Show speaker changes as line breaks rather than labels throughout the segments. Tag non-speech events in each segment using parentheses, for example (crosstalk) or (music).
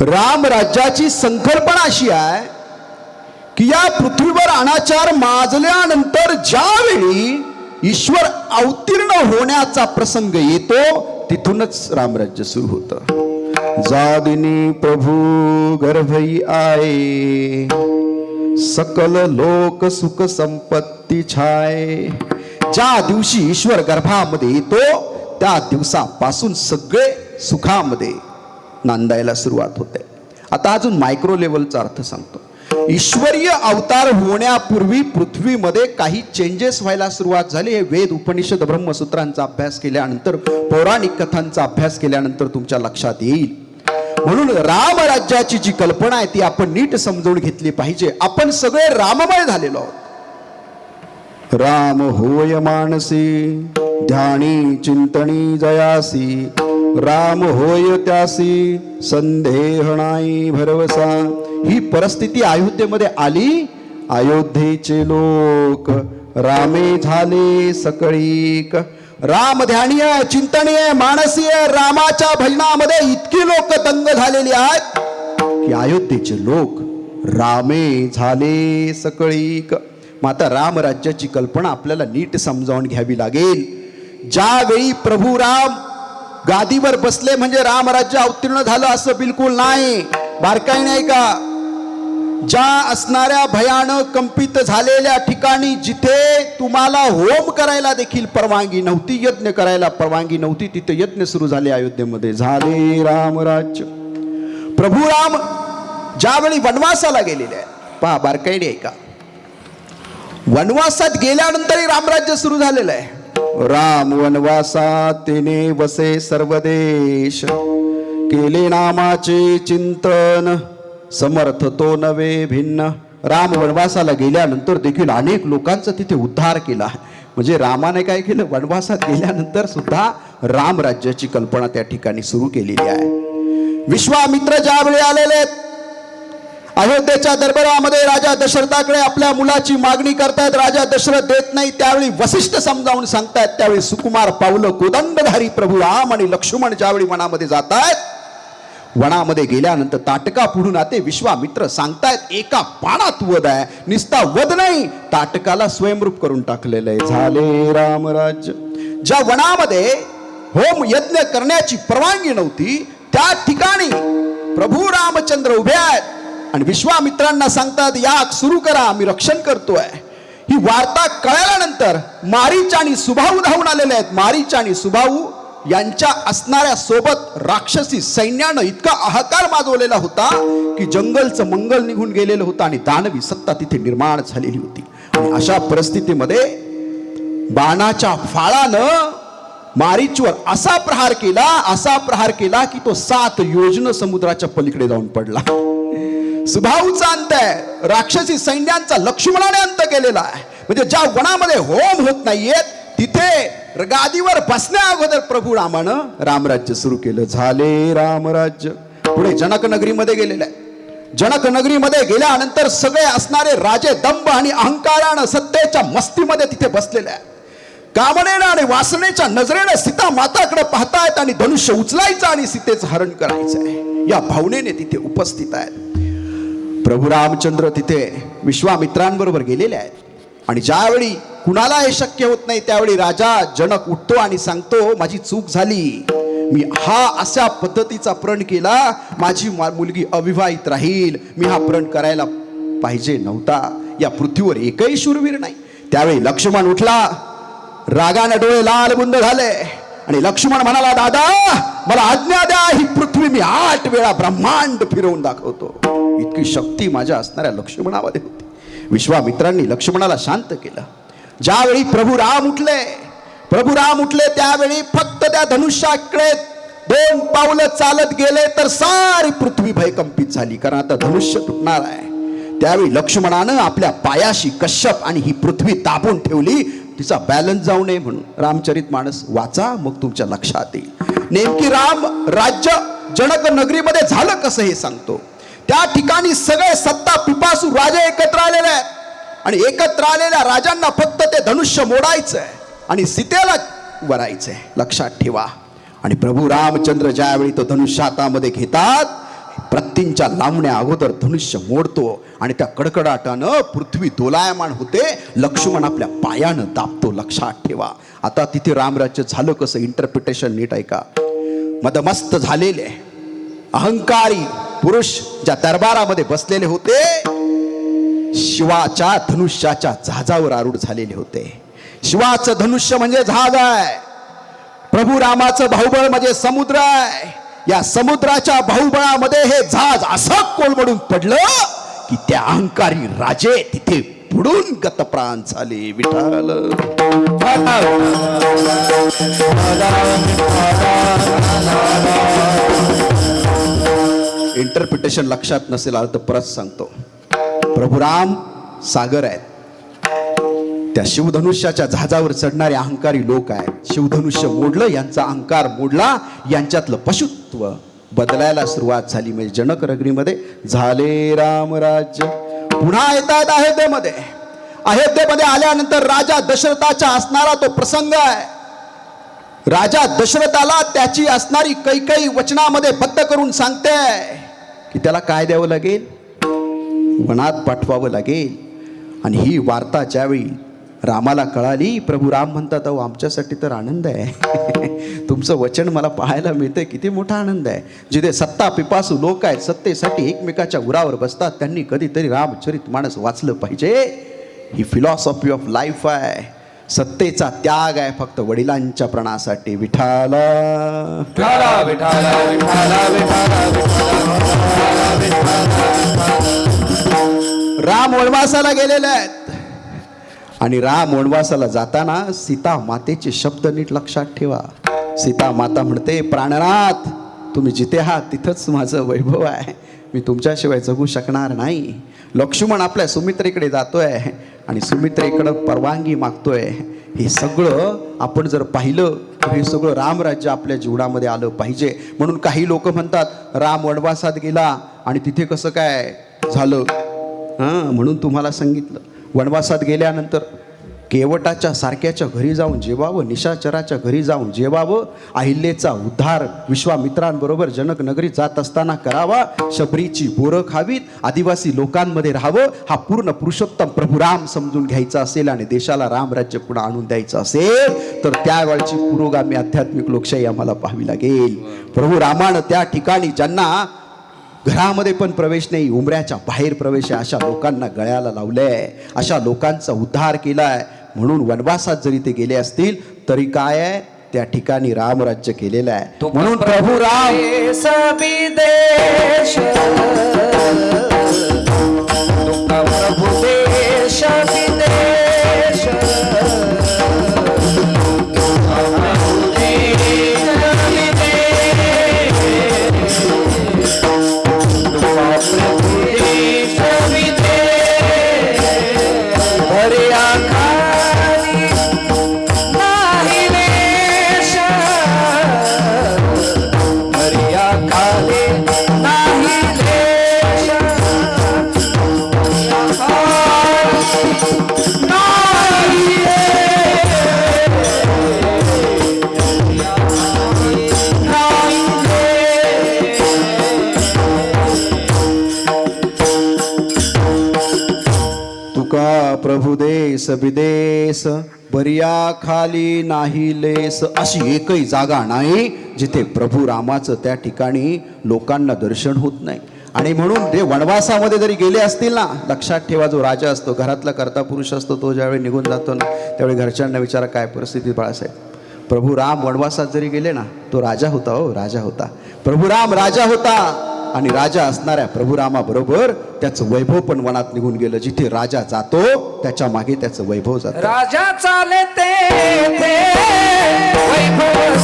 राम राज्याची संकल्पना अशी आहे की या पृथ्वीवर अनाचार माजल्यानंतर ज्यावेळी ईश्वर अवतीर्ण होण्याचा प्रसंग येतो तिथूनच रामराज्य सुरू होतं. जादिनी प्रभू गर्भई आये सकल लोक सुख संपत्ती छाय. ज्या दिवशी ईश्वर गर्भामध्ये येतो त्या दिवसापासून सगळे सुखामध्ये नांदायला सुरुवात होते. आता अजून मायक्रो लेवलचा अर्थ सांगतो. ईश्वरीय अवतार होण्यापूर्वी पृथ्वीमध्ये काही चेंजेस व्हायला सुरुवात झाली. हे वेद उपनिषद ब्रह्मसूत्रांचा अभ्यास केल्यानंतर पौराणिक कथांचा अभ्यास केल्यानंतर तुमच्या लक्षात येईल. म्हणून रामराज्याची जी कल्पना आहे ती आपण नीट समजून घेतली पाहिजे. आपण सगळे राममय झालेलो आहोत. राम होय मानसी ध्यानी चिंतनी जयासी राम होय त्यासी संदेह नाही भरवसा. ही परिस्थिती अयोध्येमध्ये आली अयोध्येचे लोक रामे झाले सकळीक. राम ध्यानीय चिंतनीय मानसीय रामाच्या भजनामध्ये इतकी लोक दंग झालेली आहेत की अयोध्येचे लोक रामे झाले सकळीक. मग आता रामराज्याची कल्पना आपल्याला नीट समजावून घ्यावी लागेल. ज्यावेळी प्रभू राम गादीवर बसले म्हणजे रामराज्य अवतीर्ण झालं असं बिलकुल नाही. बारकाई नाही का? ज्या असणाऱ्या भयानक कंपित झालेल्या ठिकाणी जिथे तुम्हाला होम करायला देखील परवानगी नव्हती यज्ञ करायला परवानगी नव्हती तिथे यज्ञ सुरू झाले अयोध्येमध्ये. झाले रामराज्य. प्रभू राम ज्यावेळी वनवासाला गेलेले आहे पहा बारकाईने ऐका. वनवासात गेल्यानंतरही रामराज्य सुरू झालेलं आहे. राम वनवासात तिने वसे सर्व देश केले नामाचे चिंतन समर्थ तो नवे भिन्न. राम वनवासाला गेल्यानंतर देखील अनेक लोकांचा तिथे उद्धार केला. म्हणजे रामाने काय केलं? वनवासात गेल्यानंतर सुद्धा राम राज्याची कल्पना त्या ठिकाणी सुरू केलेली आहे. विश्वामित्र ज्यावेळी आलेले आहेत, अयोध्येच्या दरबारामध्ये राजा दशरथाकडे आपल्या मुलाची मागणी करतायत. राजा दशरथ देत नाही त्यावेळी वसिष्ठ समजावून सांगतायत. त्यावेळी सुकुमार पावलं कोदंडधारी प्रभू राम आणि लक्ष्मण ज्यावेळी वनामध्ये जात आहेत वनामध्ये गेल्यानंतर ताटका पुढून आते विश्वामित्र सांगतायत एका पानात वध आहे निस्ता वध नाही ताटकाला स्वयंरूप करून टाकलेलं आहे. झाले रामराज्य ज्या वनामध्ये होम यज्ञ करण्याची परवानगी नव्हती त्या ठिकाणी प्रभू रामचंद्र उभे आहेत. आणि विश्वामित्रांना सांगतात याग सुरू करा आम्ही रक्षण करतोय. ही वार्ता कळल्यानंतर मारीच आणि सुभाऊ धावून आलेले आहेत. मारीच आणि सुभाऊ यांच्या असणाऱ्या सोबत राक्षसी सैन्यानं इतका हाहाकार माजवलेला होता की जंगलचं मंगल निघून गेलेलं होतं आणि दानवी सत्ता तिथे निर्माण झालेली होती. आणि अशा परिस्थितीमध्ये बाणाच्या फाळानं मारीचवर असा प्रहार केला असा प्रहार केला की तो सात योजना समुद्राच्या पलीकडे जाऊन पडला. सुभाऊचा अंत आहे. राक्षसी सैन्यांचा लक्ष्मणाने अंत केलेला आहे. म्हणजे ज्या वनामध्ये होम होत नाहीयेत तिथे गादीवर बसण्या अगोदर प्रभू रामानं रामराज्य सुरू केलं. झाले रामराज्य. पुढे जनक नगरीमध्ये गेलेलं आहे. जनक नगरीमध्ये गेल्यानंतर सगळे असणारे राजे दंभ आणि अहंकारानं सत्तेच्या मस्तीमध्ये तिथे बसलेले आहे कामनेनं आणि वासनेच्या नजरेनं सीता माताकडे पाहतायत आणि धनुष्य उचलायचं आणि सीतेचं हरण करायचं आहे. या भावनेने तिथे उपस्थित आहेत. प्रभू रामचंद्र तिथे विश्वामित्रांबरोबर गेलेले आहेत. आणि ज्यावेळी कुणाला हे शक्य होत नाही त्यावेळी राजा जनक उठतो आणि सांगतो माझी चूक झाली. मी हा अशा पद्धतीचा प्रण केला माझी मुलगी अविवाहित राहील. मी हा प्रण करायला पाहिजे नव्हता. या पृथ्वीवर एकही शूरवीर नाही. त्यावेळी लक्ष्मण उठला. रागाने डोळे लाल बुंद झाले. आणि लक्ष्मण म्हणाला दादा मला आज्ञा द्या. ही पृथ्वी मी आठ वेळा ब्रह्मांड फिरवून दाखवतो. इतकी शक्ती माझ्या असणाऱ्या लक्ष्मणामध्ये होती. विश्वामित्रांनी लक्ष्मणाला शांत केलं. ज्यावेळी प्रभू राम उठले प्रभू राम उठले त्यावेळी फक्त त्या धनुष्याकडे दोन पावलं चालत गेले तर सारी पृथ्वी भयकंपित झाली. कारण आता धनुष्य तुटणार आहे. त्यावेळी लक्ष्मणानं आपल्या पायाशी कश्यप आणि ही पृथ्वी दाबून ठेवली. तिचा बॅलन्स जाऊ नये म्हणून. रामचरित माणस वाचा मग तुमच्या लक्षात येईल. नेमकी राम राज्य जनक नगरीमध्ये झालं कसं हे सांगतो? त्या ठिकाणी सगळे सत्ता पिपासू राजे एकत्र आलेले आहेत. आणि एकत्र आलेल्या राजांना फक्त ते धनुष्य मोडायचंय. आणि सीतेला वरायचंय. लक्षात ठेवा. आणि प्रभू रामचंद्र ज्यावेळी तो धनुष्य हातामध्ये घेतात प्रत्तींच्या लांबण्या अगोदर धनुष्य मोडतो आणि त्या कडकडाटानं पृथ्वी दोलायमान होते लक्ष्मण आपल्या पायानं दाबतो. लक्षात ठेवा. आता तिथे रामराज्य झालं कसं? इंटरप्रिटेशन नीट ऐका. मदमस्त झालेले. अहंकारी पुरुष ज्या दरबारामध्ये बसलेले होते शिवाच्या धनुष्याच्या जहाजावर आरूढ झालेले होते शिवाचं धनुष्य म्हणजे जहाज आहे प्रभू रामाचं बाहुबळ म्हणजे समुद्र आहे या समुद्राच्या बाहुबळामध्ये हे जहाज असं कोलमडून पडलं की त्या अहंकारी राजे तिथे बुडून गतप्राण झाले विठाल इंटरप्रिटेशन लक्षात नसेल आलं तर परत सांगतो. प्रभुराम सागर आहेत. त्या शिवधनुष्याच्या जहाजावर चढणारे अहंकारी लोक आहेत. शिवधनुष्य मोडलं यांचा अहंकार मोडला यांच्यातलं पशुत्व बदलायला सुरुवात झाली. म्हणजे जनक रगरीमध्ये झाले रामराज्य पुन्हा येतात अयोध्येमध्ये. अयोध्येमध्ये आल्यानंतर राजा दशरथाचा असणारा तो प्रसंग आहे. राजा दशरथाला त्याची असणारी कैकई वचनामध्ये बद्ध करून सांगते. की त्याला काय द्यावं लागेल? वनात पाठवावं लागेल. आणि ही वार्ता ज्यावेळी रामाला कळाली प्रभू राम म्हणतात अहो आमच्यासाठी तर आनंद आहे. (laughs) तुमचं वचन मला पाहायला मिळतंय किती मोठा आनंद आहे. जिथे सत्ता पिपासू लोक आहेत सत्तेसाठी एकमेकाच्या उरावर बसतात त्यांनी कधीतरी रामचरित माणस वाचलं पाहिजे. ही फिलॉसॉफी ऑफ लाईफ आहे. सत्तेचा त्याग आहे फक्त वडिलांच्या प्रणासाठी. विठाला राम वनवासाला गेलेले आहेत. आणि राम वनवासाला जाताना सीता मातेचे शब्द नीट लक्षात ठेवा. सीता माता म्हणते प्राणनाथ तुम्ही जिथे आहात तिथंच माझं वैभव आहे. मी तुमच्याशिवाय जगू शकणार नाही. लक्ष्मण आपल्या सुमित्रेकडे जातोय आणि सुमित्रेकडं परवानगी मागतोय. हे सगळं आपण जर पाहिलं तर हे सगळं रामराज्य आपल्या जीवनामध्ये आलं पाहिजे. म्हणून काही लोक म्हणतात राम वनवासात गेला आणि तिथे कसं काय झालं? हां म्हणून तुम्हाला सांगितलं. वनवासात गेल्यानंतर केवटाच्या सारख्याच्या घरी जाऊन जेवावं निशाचराच्या घरी जाऊन जेवावं अहिल्येचा उद्धार विश्वामित्रांबरोबर जनक नगरीत जात असताना करावा शबरीची बोरं खावीत आदिवासी लोकांमध्ये राहावं हा पूर्ण पुरुषोत्तम प्रभुराम समजून घ्यायचा असेल आणि देशाला रामराज्य पुन्हा आणून द्यायचं असेल तर त्यावेळची पुरोगामी आध्यात्मिक लोकशाही आम्हाला पाहावी लागेल. प्रभू रामानं त्या ठिकाणी ज्यांना घरामध्ये पण प्रवेश नाही उमऱ्याच्या बाहेर प्रवेश आहे अशा लोकांना गळ्याला लावलंय अशा लोकांचा उद्धार केलाय. म्हणून वनवासात जरी ते गेले असतील तरी काय आहे? त्या ठिकाणी रामराज्य केलेलं आहे. म्हणून प्रभू राम.
प्रभु देश विदेश
बरिया खाली नाही लेस. अशी एकही जागा नाही जिथे प्रभू रामाचं त्या ठिकाणी लोकांना दर्शन होत नाही. आणि म्हणून ते वनवासामध्ये जरी गेले असतील ना लक्षात ठेवा जो राजा असतो घरातला कर्ता पुरुष असतो तो ज्यावेळी निघून जातो ना त्यावेळी घरच्यांना विचारा काय परिस्थिती बाळासाहेब. प्रभू राम वनवासात जरी गेले ना तो राजा होता हो राजा होता. प्रभू राम राजा होता. आणि राजा असणाऱ्या प्रभुरामाबरोबर त्याचं वैभव पण वनात निघून गेलं. जिथे राजा जातो त्याच्यामागे त्याचं वैभव जातं.
राजा चाले ते ते वैभव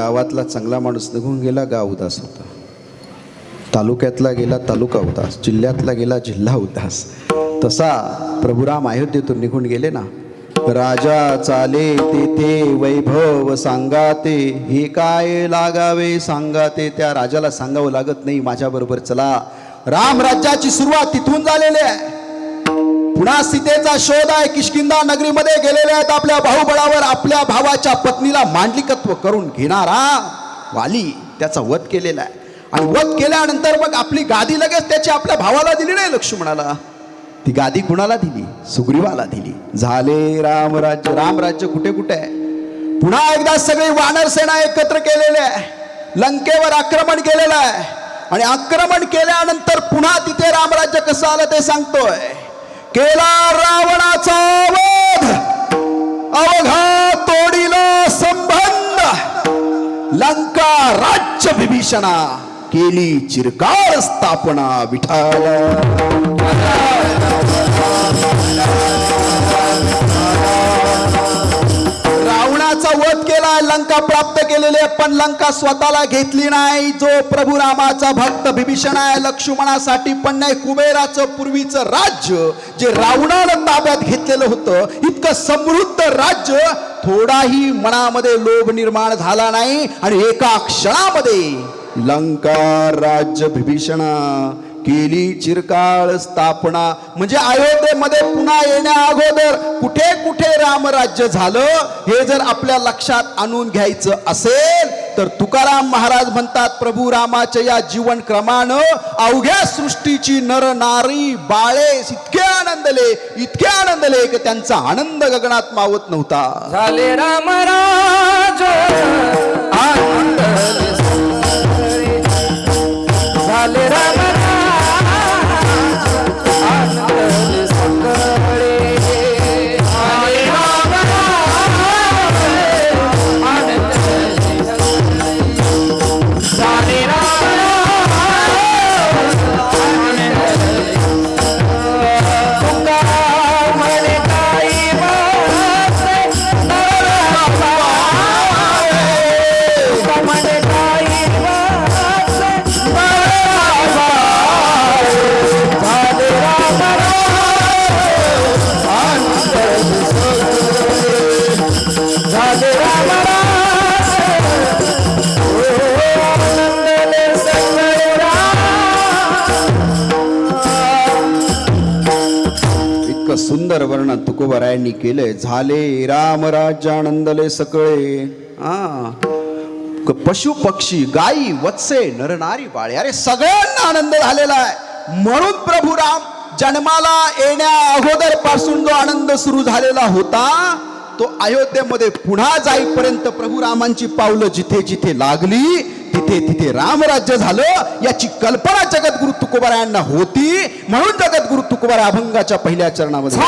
गावातला चांगला माणूस निघून गेला गाव उदास होता. तालुक्यातला गेला तालुका उदास. जिल्ह्यातला गेला जिल्हा उदास. तसा प्रभुराम अयोध्येतून निघून गेले ना. राजा चाले तेथे वैभव सांगाते. हे काय लागावे सांगाते त्या राजाला सांगावं लागत नाही. माझ्याबरोबर चला. राम राज्याची सुरुवात तिथून झालेली आहे. पुन्हा सीतेचा शोध आहे. किशकिंदा नगरीमध्ये गेलेले आहेत. आपल्या भाऊबळावर आपल्या भावाच्या पत्नीला मांडलिकत्व करून घेणारा वाली त्याचा वध केलेला आहे. आणि वध केल्यानंतर मग आपली गादी लगेच त्याची आपल्या भावाला दिली नाही लक्ष्मणाला. ती गादी कुणाला दिली? सुग्रीवाला दिली. झाले रामराज्य रामराज्य कुठे कुठे आहे? पुन्हा एकदा सगळी वानर सेना एकत्र केलेली आहे. लंकेवर आक्रमण केलेलं आहे. आणि आक्रमण केल्यानंतर पुन्हा तिथे रामराज्य कसं आलं ते सांगतोय. केला रावणाचा वध अवघा तोडीला संबंध लंका राज्य विभीषणा केली चिरकाळ स्थापना विठाला लंका प्राप्त केलेली आहे पण लंका स्वतःला घेतली नाही. जो प्रभू रामाचा भक्त विभीषण आहे लक्ष्मणासाठी पण नाही. कुबेराचं पूर्वीचं राज्य जे रावणानं ताब्यात घेतलेलं होतं इतकं समृद्ध राज्य थोडाही मनामध्ये लोभ निर्माण झाला नाही. आणि एका क्षणामध्ये लंका राज्य विभीषणा केली चिरकाळ स्थापना. म्हणजे अयोध्येमध्ये पुन्हा येण्या अगोदर कुठे कुठे रामराज्य झालं हे जर आपल्या लक्षात आणून घ्यायचं असेल तर तुकाराम महाराज म्हणतात प्रभू रामाच्या या जीवन क्रमानं अवघ्या सृष्टीची नर नारी बाळे इतके आनंदले इतके आनंदले की त्यांचा आनंद गगनात मावत नव्हता.
झाले राम राज आनंद झाले राम
सुंदर वर्णन तुकोबरायांनी केलंय. झाले राम राज्यानंदले सकळे. हा पशु पक्षी गायी वत्से नरनारी बाळे. अरे सगळ्यांना आनंद झालेला आहे. म्हणून प्रभू राम जन्माला येण्या अगोदरपासून जो आनंद सुरू झालेला होता तो अयोध्येमध्ये पुन्हा जाईपर्यंत प्रभू रामांची पावलं जिथे जिथे लागली तिथे तिथे रामराज्य झालं याची कल्पना जगद्गुरु तुकोबारायांना होती. म्हणून जगद्गुरु तुकोबार अभंगाच्या पहिल्या चरणामध्ये